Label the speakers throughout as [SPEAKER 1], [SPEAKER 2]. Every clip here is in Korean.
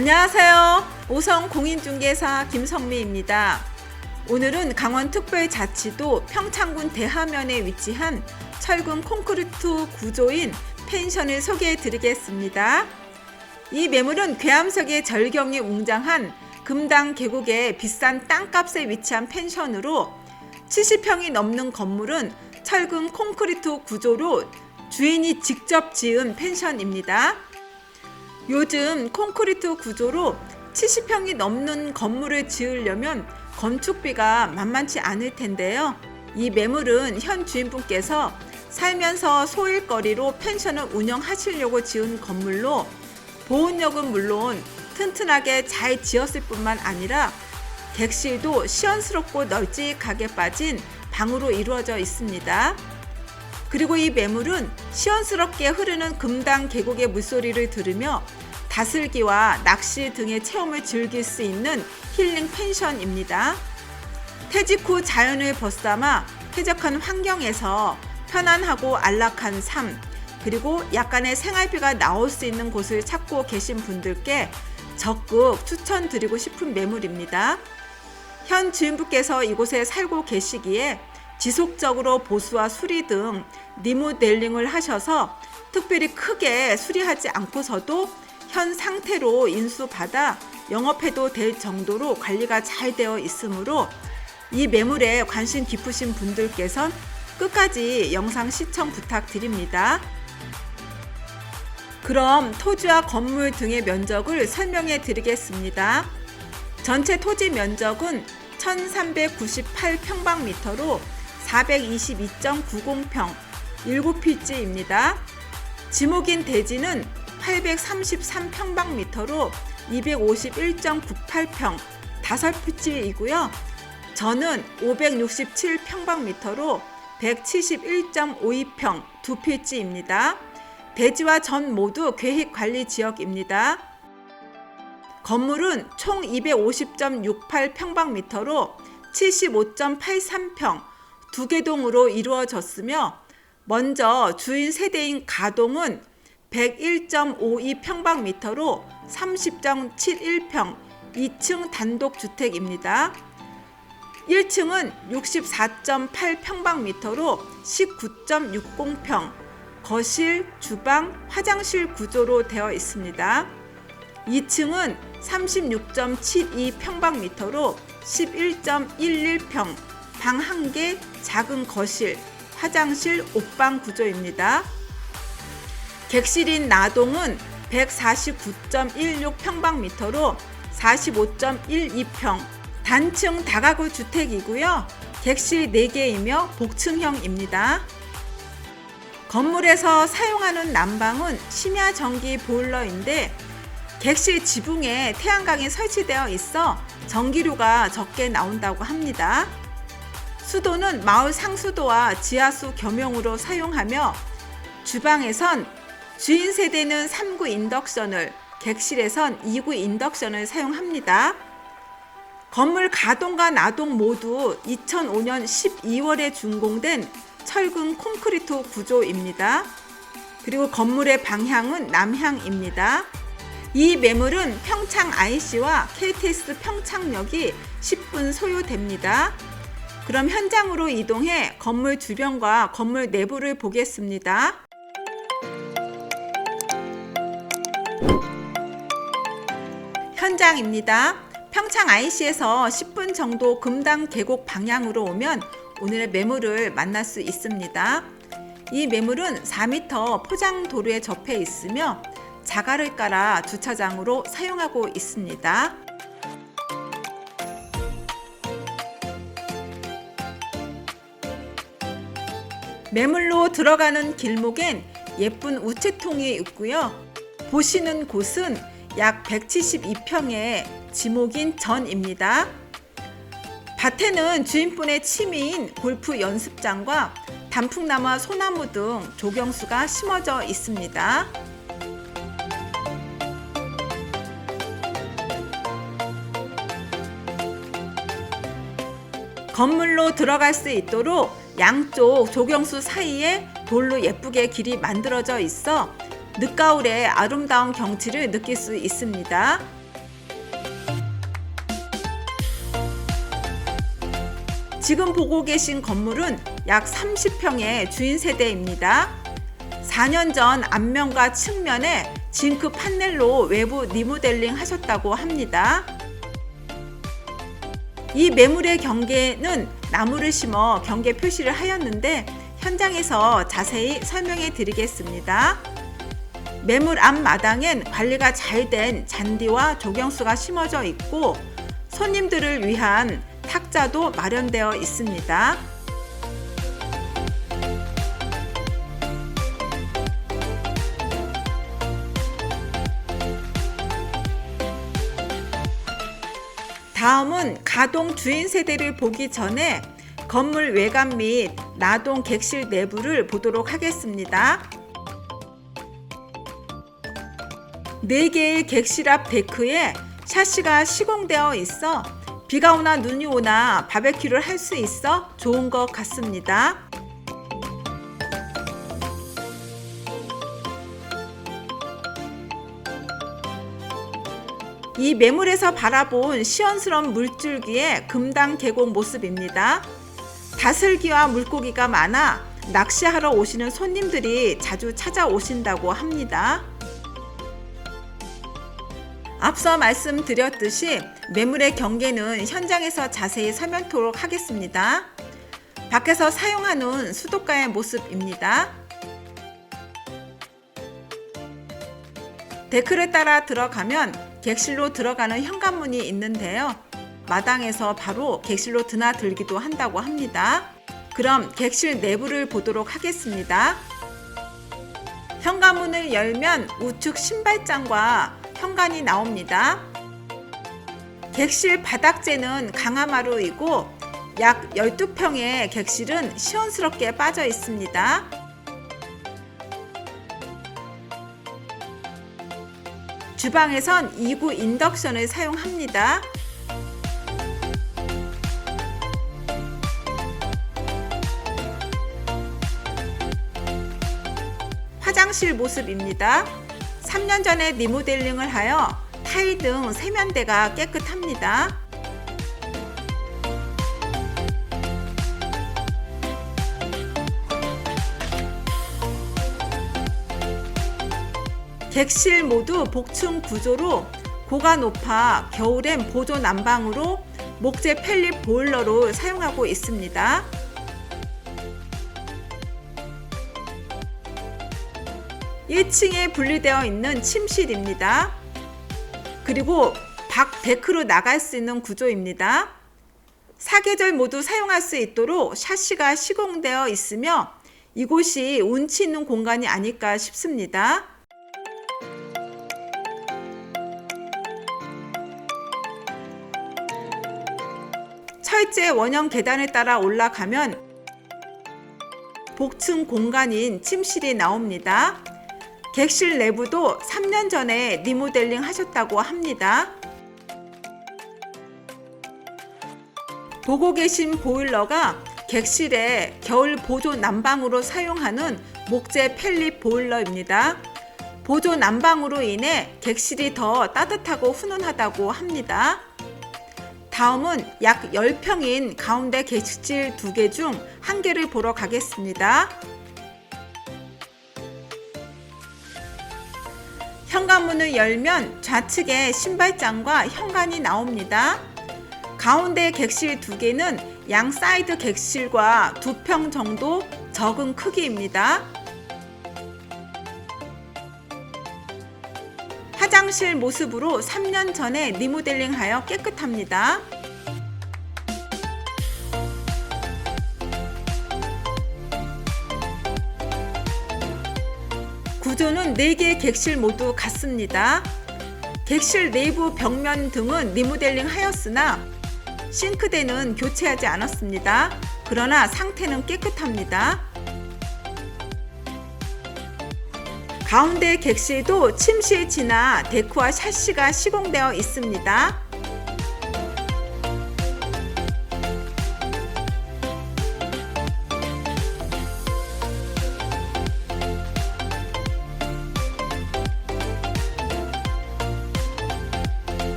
[SPEAKER 1] 안녕하세요. 오성 공인중개사 김성미입니다. 오늘은 강원특별자치도 평창군 대하면에 위치한 철근 콘크리트 구조인 펜션을 소개해 드리겠습니다. 이 매물은 괴암석의 절경이 웅장한 금당 계곡의 비싼 땅값에 위치한 펜션으로 70평이 넘는 건물은 철근 콘크리트 구조로 주인이 직접 지은 펜션입니다. 요즘 콘크리트 구조로 70평이 넘는 건물을 지으려면 건축비가 만만치 않을 텐데요. 이 매물은 현 주인분께서 살면서 소일거리로 펜션을 운영하시려고 지은 건물로 보온력은 물론 튼튼하게 잘 지었을 뿐만 아니라 객실도 시원스럽고 널찍하게 빠진 방으로 이루어져 있습니다. 그리고 이 매물은 시원스럽게 흐르는 금당 계곡의 물소리를 들으며 다슬기와 낚시 등의 체험을 즐길 수 있는 힐링 펜션입니다. 퇴직 후 자연을 벗삼아 쾌적한 환경에서 편안하고 안락한 삶, 그리고 약간의 생활비가 나올 수 있는 곳을 찾고 계신 분들께 적극 추천드리고 싶은 매물입니다. 현 주인분께서 이곳에 살고 계시기에 지속적으로 보수와 수리 등 리모델링을 하셔서 특별히 크게 수리하지 않고서도 현 상태로 인수받아 영업해도 될 정도로 관리가 잘 되어 있으므로 이 매물에 관심 깊으신 분들께선 끝까지 영상 시청 부탁드립니다. 그럼 토지와 건물 등의 면적을 설명해 드리겠습니다. 전체 토지 면적은 1398평방미터로 422.90평 7필지입니다. 지목인 대지는 833평방미터로 251.98평 5필지이고요. 저는 567평방미터로 171.52평 2필지입니다. 대지와 전 모두 계획관리 지역입니다. 건물은 총 250.68평방미터로 75.83평 두 개 동으로 이루어졌으며 먼저 주인 세대인 가동은 101.52 평방미터로 30.71평 2층 단독주택입니다. 1층은 64.8 평방미터로 19.60평 거실, 주방, 화장실 구조로 되어 있습니다. 2층은 36.72 평방미터로 11.11평 방 한 개, 작은 거실, 화장실, 옷방 구조입니다. 객실인 나동은 149.16 평방미터로 45.12평 단층 다가구 주택이고요. 객실 4개이며 복층형입니다. 건물에서 사용하는 난방은 심야 전기 보일러인데 객실 지붕에 태양광이 설치되어 있어 전기료가 적게 나온다고 합니다. 수도는 마을 상수도와 지하수 겸용으로 사용하며 주방에선 주인 세대는 3구 인덕션을, 객실에선 2구 인덕션을 사용합니다. 건물 가동과 나동 모두 2005년 12월에 준공된 철근 콘크리트 구조입니다. 그리고 건물의 방향은 남향입니다. 이 매물은 평창 IC와 KTX 평창역이 10분 소요됩니다. 그럼 현장으로 이동해 건물 주변과 건물 내부를 보겠습니다. 현장입니다. 평창 IC에서 10분 정도 금당 계곡 방향으로 오면 오늘의 매물을 만날 수 있습니다. 이 매물은 4m 포장 도로에 접해 있으며 자가를 깔아 주차장으로 사용하고 있습니다. 매물로 들어가는 길목엔 예쁜 우체통이 있고요. 보시는 곳은 약 172평의 지목인 전입니다. 밭에는 주인분의 취미인 골프 연습장과 단풍나무와 소나무 등 조경수가 심어져 있습니다. 건물로 들어갈 수 있도록 양쪽 조경수 사이에 돌로 예쁘게 길이 만들어져 있어 늦가을의 아름다운 경치를 느낄 수 있습니다. 지금 보고 계신 건물은 약 30평의 주인 세대입니다. 4년 전 앞면과 측면에 징크 판넬로 외부 리모델링 하셨다고 합니다. 이 매물의 경계는 나무를 심어 경계 표시를 하였는데 현장에서 자세히 설명해 드리겠습니다. 매물 앞 마당엔 관리가 잘 된 잔디와 조경수가 심어져 있고 손님들을 위한 탁자도 마련되어 있습니다. 다음은 가동 주인 세대를 보기 전에 건물 외관 및 나동 객실 내부를 보도록 하겠습니다. 4개의 객실 앞 데크에 샤시가 시공되어 있어 비가 오나 눈이 오나 바베큐를 할 수 있어 좋은 것 같습니다. 이 매물에서 바라본 시원스러운 물줄기의 금당 계곡 모습입니다. 다슬기와 물고기가 많아 낚시하러 오시는 손님들이 자주 찾아오신다고 합니다. 앞서 말씀드렸듯이 매물의 경계는 현장에서 자세히 설명토록 하겠습니다. 밖에서 사용하는 수도가의 모습입니다. 데크를 따라 들어가면 객실로 들어가는 현관문이 있는데요. 마당에서 바로 객실로 드나들기도 한다고 합니다. 그럼 객실 내부를 보도록 하겠습니다. 현관문을 열면 우측 신발장과 현관이 나옵니다. 객실 바닥재는 강화마루이고 약 12평의 객실은 시원스럽게 빠져 있습니다. 주방에선 2구 인덕션을 사용합니다. 화장실 모습입니다. 3년 전에 리모델링을 하여 타일 등 세면대가 깨끗합니다. 객실 모두 복층 구조로 고가 높아 겨울엔 보조 난방으로 목재 펠릿 보일러로 사용하고 있습니다. 1층에 분리되어 있는 침실입니다. 그리고 밖 데크로 나갈 수 있는 구조입니다. 사계절 모두 사용할 수 있도록 샤시가 시공되어 있으며 이곳이 운치 있는 공간이 아닐까 싶습니다. 철제 원형 계단을 따라 올라가면 복층 공간인 침실이 나옵니다. 객실 내부도 3년 전에 리모델링 하셨다고 합니다. 보고 계신 보일러가 객실에 겨울 보조 난방으로 사용하는 목재 펠릿 보일러입니다. 보조 난방으로 인해 객실이 더 따뜻하고 훈훈하다고 합니다. 다음은 약 10평인 가운데 객실 2개 중한 개를 보러 가겠습니다. 현관문을 열면 좌측에 신발장과 현관이 나옵니다. 가운데 객실 두 개는 양 사이드 객실과 두평 정도 적은 크기입니다. 화장실 모습으로 3년 전에 리모델링 하여 깨끗합니다. 구조는 4개의 객실 모두 같습니다. 객실 내부 벽면 등은 리모델링 하였으나 싱크대는 교체하지 않았습니다. 그러나 상태는 깨끗합니다. 가운데 객실도 침실 지나 데크와 샤시가 시공되어 있습니다.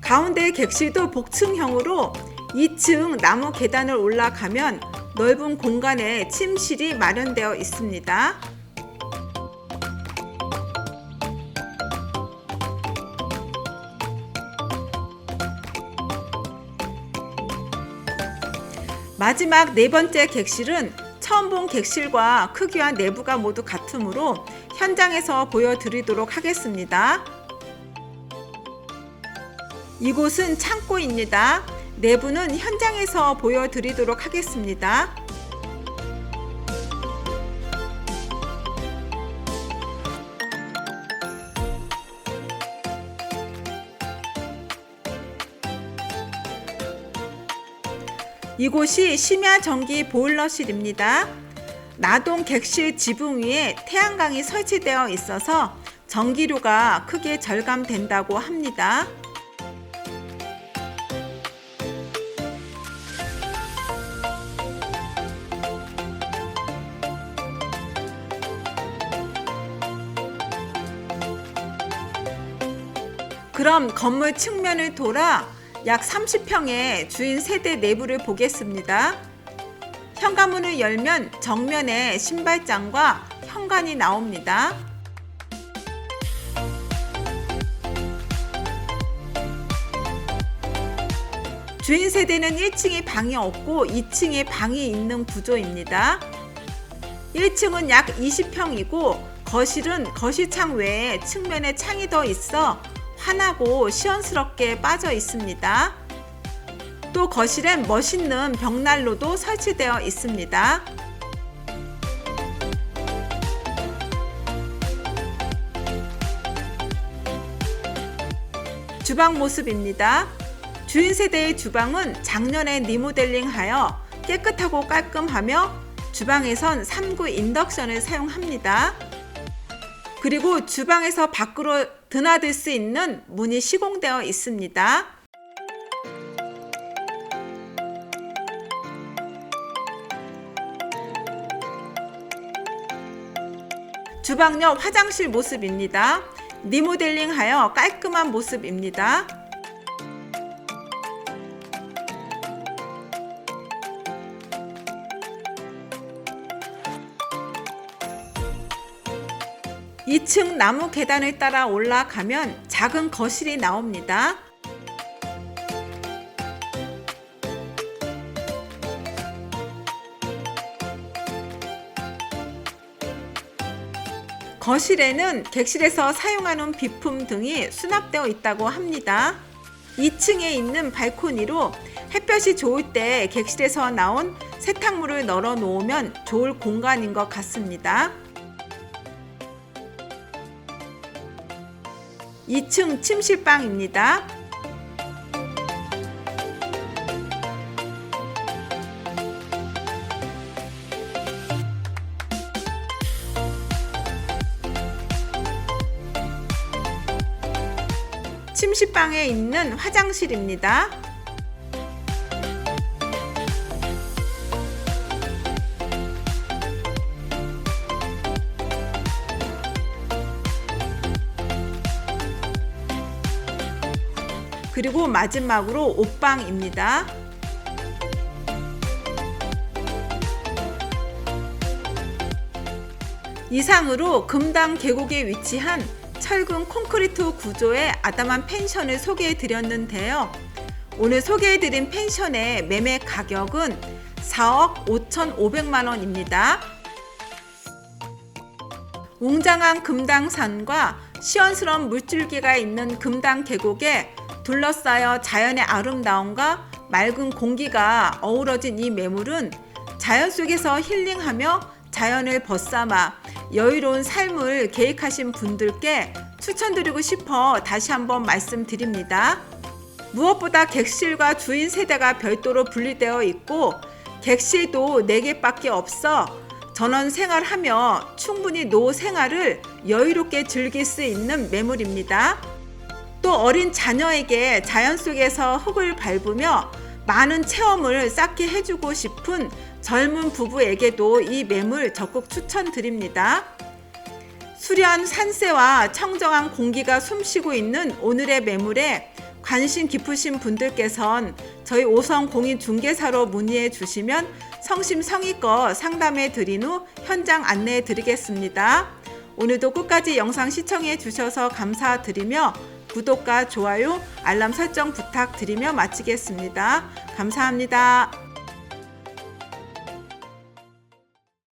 [SPEAKER 1] 가운데 객실도 복층형으로 2층 나무 계단을 올라가면 넓은 공간에 침실이 마련되어 있습니다. 마지막 네 번째 객실은 처음 본 객실과 크기와 내부가 모두 같으므로 현장에서 보여드리도록 하겠습니다. 이곳은 창고입니다. 내부는 현장에서 보여드리도록 하겠습니다. 이곳이 심야 전기 보일러실입니다. 나동 객실 지붕 위에 태양광이 설치되어 있어서 전기료가 크게 절감된다고 합니다. 그럼 건물 측면을 돌아 약 30평의 주인 세대 내부를 보겠습니다. 현관문을 열면 정면에 신발장과 현관이 나옵니다. 주인 세대는 1층에 방이 없고 2층에 방이 있는 구조입니다. 1층은 약 20평이고 거실은 거실창 외에 측면에 창이 더 있어 환하고 시원스럽게 빠져 있습니다. 또 거실엔 멋있는 벽난로도 설치되어 있습니다. 주방 모습입니다. 주인 세대의 주방은 작년에 리모델링하여 깨끗하고 깔끔하며 주방에선 3구 인덕션을 사용합니다. 그리고 주방에서 밖으로 드나들 수 있는 문이 시공되어 있습니다. 주방 옆 화장실 모습입니다. 리모델링하여 깔끔한 모습입니다. 이층 나무 계단을 따라 올라가면 작은 거실이 나옵니다. 거실에는 객실에서 사용하는 비품 등이 수납되어 있다고 합니다. 2층에 있는 발코니로 햇볕이 좋을 때 객실에서 나온 세탁물을 널어 놓으면 좋을 공간인 것 같습니다. 2층 침실방입니다. 침실방에 있는 화장실입니다. 마지막으로 옷방입니다. 이상으로 금당 계곡에 위치한 철근 콘크리트 구조의 아담한 펜션을 소개해 드렸는데요. 오늘 소개해 드린 펜션의 매매 가격은 4억 5,500만 원입니다. 웅장한 금당산과 시원스러운 물줄기가 있는 금당 계곡에 둘러싸여 자연의 아름다움과 맑은 공기가 어우러진 이 매물은 자연 속에서 힐링하며 자연을 벗삼아 여유로운 삶을 계획하신 분들께 추천드리고 싶어 다시 한번 말씀드립니다. 무엇보다 객실과 주인 세대가 별도로 분리되어 있고 객실도 4개밖에 없어 전원 생활하며 충분히 노후 생활을 여유롭게 즐길 수 있는 매물입니다. 또 어린 자녀에게 자연 속에서 흙을 밟으며 많은 체험을 쌓게 해주고 싶은 젊은 부부에게도 이 매물 적극 추천드립니다. 수련 산세와 청정한 공기가 숨쉬고 있는 오늘의 매물에 관심 깊으신 분들께선 저희 오성 공인 중개사로 문의해 주시면 성심성의껏 상담해 드린 후 현장 안내해 드리겠습니다. 오늘도 끝까지 영상 시청해 주셔서 감사드리며 구독과 좋아요, 알람 설정 부탁드리며 마치겠습니다. 감사합니다.